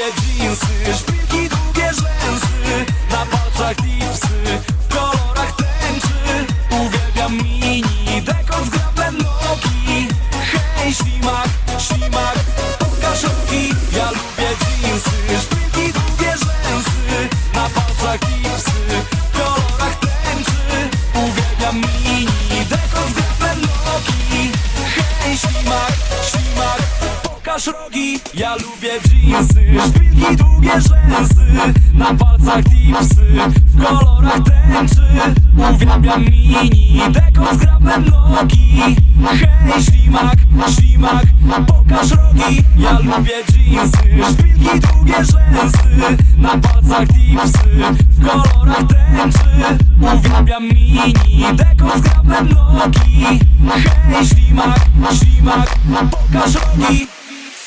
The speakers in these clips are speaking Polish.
Lubię jeansy, szpilki, długie rzęsy Na palcach tipsy, w kolorach tęczy. Uwielbiam mini, dekot z nogi Hej, ślimak, ślimak, rogi Ja lubię jeansy, szpilki, długie rzęsy Na palcach tipsy, pokaż rogi? Ja lubię jeansy, szpilki, długie rzęsy Na palcach tipsy, w kolorach tęczy. Uwielbiam mini, dekot z grablem nogi. Hej, ślimak, ślimak, pokaż rogi. Ja lubię jeansy, szpilki, długie rzęsy Na palcach tipsy, w kolorach tęczy. Uwielbiam mini, dekot z grablem nogi. Hej, ślimak, ślimak, pokaż rogi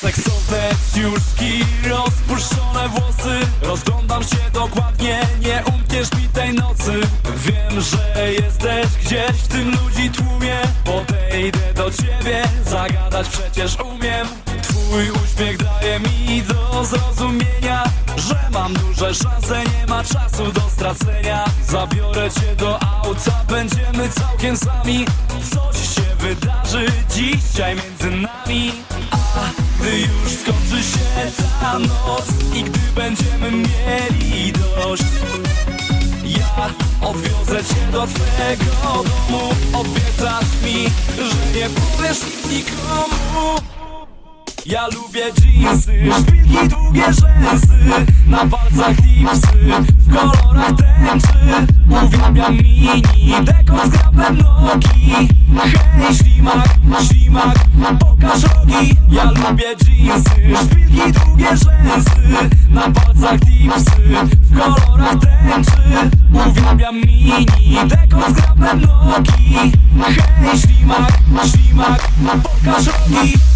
Seksowe ciuszki, rozpuszczone włosy. Rozglądam się dokładnie, nie umkniesz mi tej nocy. Wiem, że jesteś gdzieś w tym ludzi tłumie. Podejdę do ciebie, zagadać przecież umiem. Twój uśmiech daje mi do zrozumienia Że mam duże szanse, nie ma czasu do stracenia. Zabiorę cię do auta, będziemy całkiem sami. Coś się wydarzy dzisiaj między nami. A gdy już skończy się ta noc I gdy będziemy mieli dość ja odwiozę cię do twego domu. Obiecasz mi, że nie powiesz nikomu ja lubię jeansy, szpilki, długie rzęsy Na palcach tipsy, w kolorach tęczy Uwielbiam mini, dekot z grablem nogi. Hej, ślimak, ślimak, pokaż rogi. Ja lubię jeansy, szpilki, długie rzęsy Na palcach tipsy, w kolorach tęczy Uwielbiam mini, dekot z grablem nogi. Hej, ślimak, ślimak, pokaż rogi